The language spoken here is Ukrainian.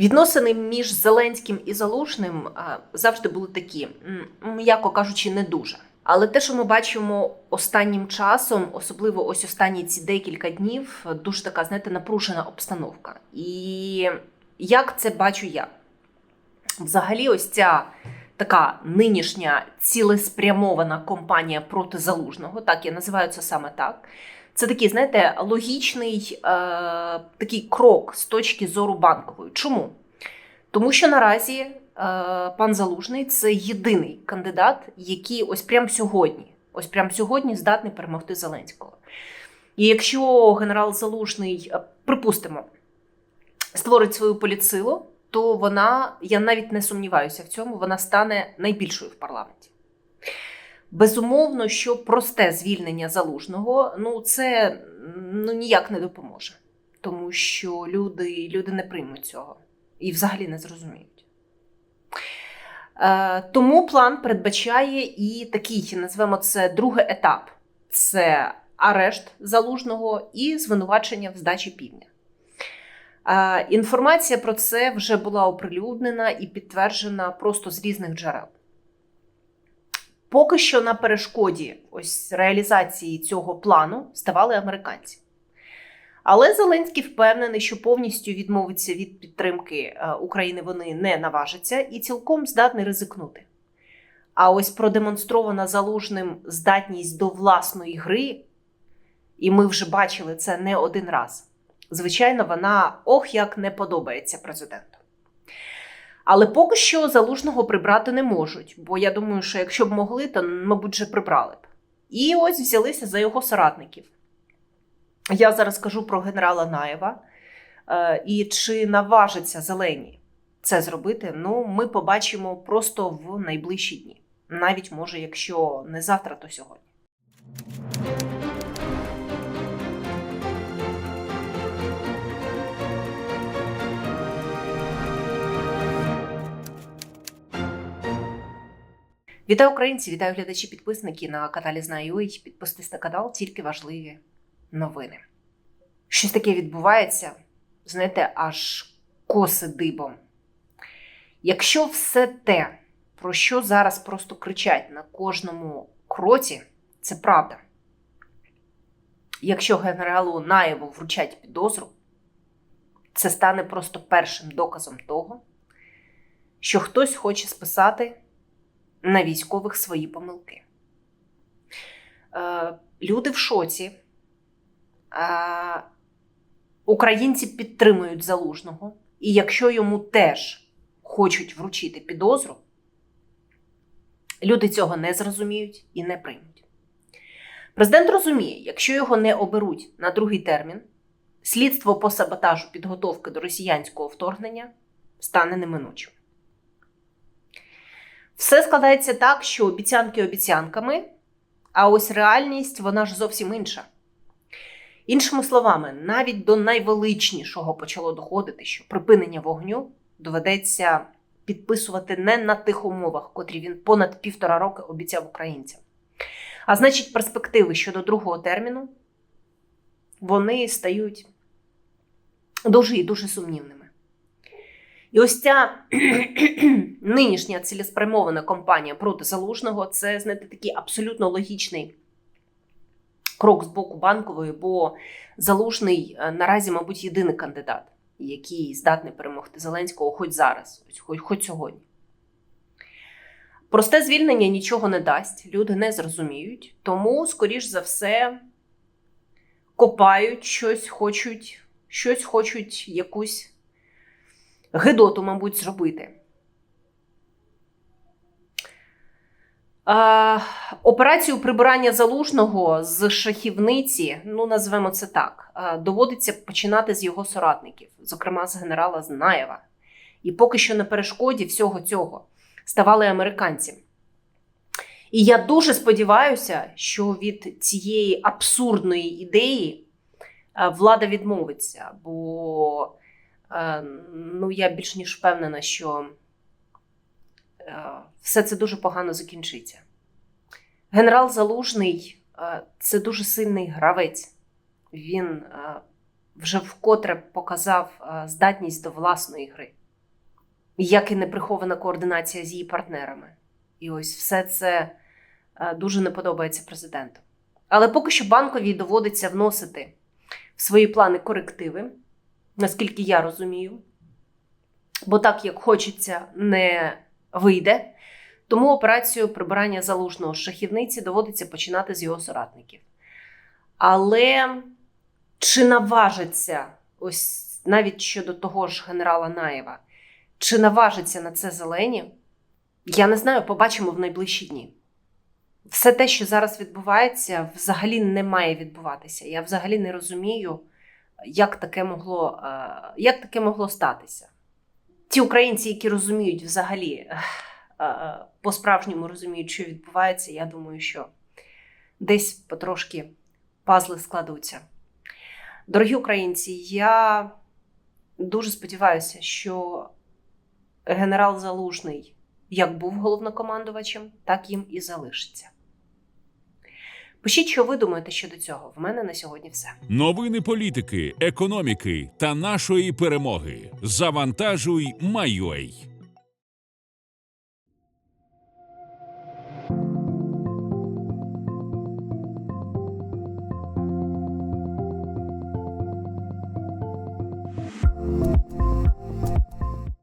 Відносини між Зеленським і Залужним завжди були такі, м'яко кажучи, не дуже. Але те, що ми бачимо останнім часом, особливо ось останні ці декілька днів, дуже така, знаєте, напружена обстановка. І як це бачу я? Взагалі, ось ця така нинішня цілеспрямована кампанія проти залужного, так я називаю це саме так. Це такий, знаєте, логічний е, такий крок з точки зору банкової. Чому? Тому що наразі е, пан Залужний це єдиний кандидат, який ось прямо сьогодні, ось прямо сьогодні здатний перемогти Зеленського. І якщо генерал Залужний, е, припустимо, створить свою політсилу, то вона, я навіть не сумніваюся в цьому, вона стане найбільшою в парламенті. Безумовно, що просте звільнення залужного ну це ну, ніяк не допоможе, тому що люди, люди не приймуть цього і взагалі не зрозуміють. Е, тому план передбачає і такий, назвемо це другий етап: це арешт залужного і звинувачення в здачі півдня. Інформація про це вже була оприлюднена і підтверджена просто з різних джерел. Поки що на перешкоді ось реалізації цього плану ставали американці. Але Зеленський впевнений, що повністю відмовиться від підтримки е, України вони не наважаться і цілком здатний ризикнути. А ось продемонстрована залужним здатність до власної гри, і ми вже бачили це не один раз. Звичайно, вона ох як не подобається президенту. Але поки що залужного прибрати не можуть, бо я думаю, що якщо б могли, то, мабуть, вже прибрали б. І ось взялися за його соратників. Я зараз кажу про генерала Наєва. Е, І чи наважиться зелені це зробити, ну, ми побачимо просто в найближчі дні. Навіть може, якщо не завтра, то сьогодні. Вітаю українці, вітаю глядачі, підписники на каналі Знаю.ua. Підписуйтесь на канал, тільки важливі новини. Щось таке відбувається, знаєте, аж коси дибом. Якщо все те, про що зараз просто кричать на кожному кроці, це правда. Якщо генералу Наєву вручать підозру, це стане просто першим доказом того, що хтось хоче списати на військових свої помилки. Е, люди в шоці. Е, українці підтримують залужного, і якщо йому теж хочуть вручити підозру, люди цього не зрозуміють і не приймуть. Президент розуміє, якщо його не оберуть на другий термін, слідство по саботажу підготовки до росіянського вторгнення стане неминучим. Все складається так, що обіцянки обіцянками, а ось реальність вона ж зовсім інша. Іншими словами, навіть до найвеличнішого почало доходити, що припинення вогню доведеться підписувати не на тих умовах, котрі він понад півтора роки обіцяв українцям. А значить, перспективи щодо другого терміну вони стають дуже і дуже сумнівними. І ось ця нинішня цілеспрямована кампанія проти залужного це знаєте, такий абсолютно логічний крок з боку банкової, бо залужний е, наразі, мабуть, єдиний кандидат, який здатний перемогти Зеленського хоч зараз, хоч, хоч сьогодні. Просте звільнення нічого не дасть, люди не зрозуміють, тому, скоріш за все, копають щось, хочуть, щось хочуть якусь гидоту, мабуть, зробити. Е, операцію прибирання залужного з шахівниці, ну назвемо це так, доводиться починати з його соратників, зокрема з генерала Знаєва. І поки що на перешкоді всього цього ставали американці. І я дуже сподіваюся, що від цієї абсурдної ідеї влада відмовиться, бо ну, я більш ніж впевнена, що е, все це дуже погано закінчиться. Генерал Залужний е, це дуже сильний гравець. Він вже вкотре показав здатність до власної гри. як і неприхована координація з її партнерами. І ось все це е, дуже не подобається президенту. Але поки що банковій доводиться вносити в свої плани корективи, наскільки я розумію, бо так, як хочеться, не вийде. Тому операцію прибирання залужного шахівниці доводиться починати з його соратників. Але чи наважиться ось навіть щодо того ж генерала Наєва, чи наважиться на це зелені? Я не знаю, побачимо в найближчі дні. Все те, що зараз відбувається, взагалі не має відбуватися. Я взагалі не розумію, як таке могло, е, як таке могло статися. Ті українці, які розуміють взагалі, е, е, по-справжньому розуміють, що відбувається, я думаю, що десь потрошки пазли складуться. Дорогі українці, я дуже сподіваюся, що генерал Залужний як був головнокомандувачем, так їм і залишиться. Пишіть, що ви думаєте щодо цього. В мене на сьогодні все. Новини політики, економіки та нашої перемоги. Завантажуй, майой.